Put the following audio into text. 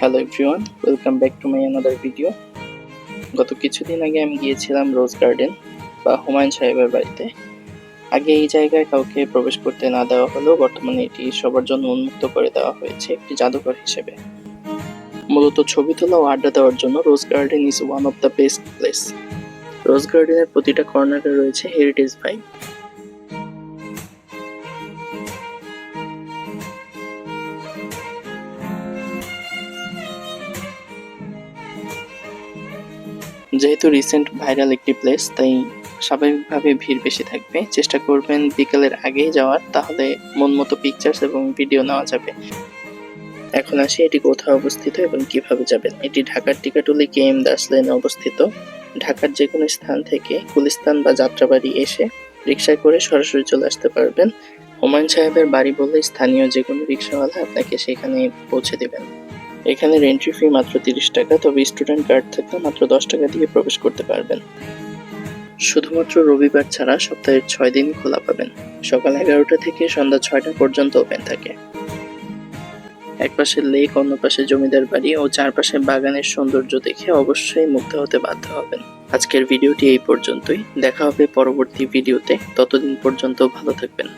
Hello everyone welcome back to my another video গত কিছুদিন আগে আমি গিয়েছিলাম রোজ গার্ডেন বা হুমায়ুন সাহেবের বাড়িতে। আগে এই জায়গায় কাউকে প্রবেশ করতে না দেওয়া হলেও বর্তমানে এটি সবার জন্য উন্মুক্ত করে দেওয়া হয়েছে একটি জাদুঘর হিসেবে। মূলত ছবি তোলা ও আড্ডা দেওয়ার জন্য rose garden is one of the best place rose গার্ডেনের প্রতিটা কর্নারে রয়েছে হেরিটেজ ভাইব যেহেতু রিসেন্ট ভাইরাল একটি প্লেস তাই স্বাভাবিকভাবে ভিড় বেশি থাকবে। চেষ্টা করবেন বিকেলের আগেই যাওয়ার, তাহলে মন মতো পিকচার্স এবং ভিডিও নেওয়া যাবে। এখন আসি এটি কোথায় অবস্থিত এবং কীভাবে যাবেন। এটি ঢাকার টিকাটুলি কে এম দাস লেনে অবস্থিত। ঢাকার যে কোনো স্থান থেকে গুলিস্তান বা যাত্রাবাড়ি এসে রিক্সায় করে সরাসরি চলে আসতে পারবেন। হুমায়ুন সাহেবের বাড়ি বলে স্থানীয় যে কোনো রিক্সাওয়ালা আপনাকে সেখানে পৌঁছে দেবেন। এখানে এন্ট্রি ফি মাত্র তিরিশ টাকা, তবে স্টুডেন্ট কার্ড থাকলে মাত্র দশ টাকা দিয়ে প্রবেশ করতে পারবেন। শুধুমাত্র রবিবার ছাড়া সপ্তাহের ছয় দিন খোলা পাবেন। সকাল এগারোটা থেকে সন্ধ্যা ছয়টা পর্যন্ত ওপেন থাকে। এক পাশে লেক অন্য পাশে জমিদার বাড়ি ও চারপাশে বাগানের সৌন্দর্য দেখে অবশ্যই মুগ্ধ হতে বাধ্য হবেন। আজকের ভিডিওটি এই পর্যন্তই। দেখা হবে পরবর্তী ভিডিওতে। ততদিন পর্যন্ত ভালো থাকবেন।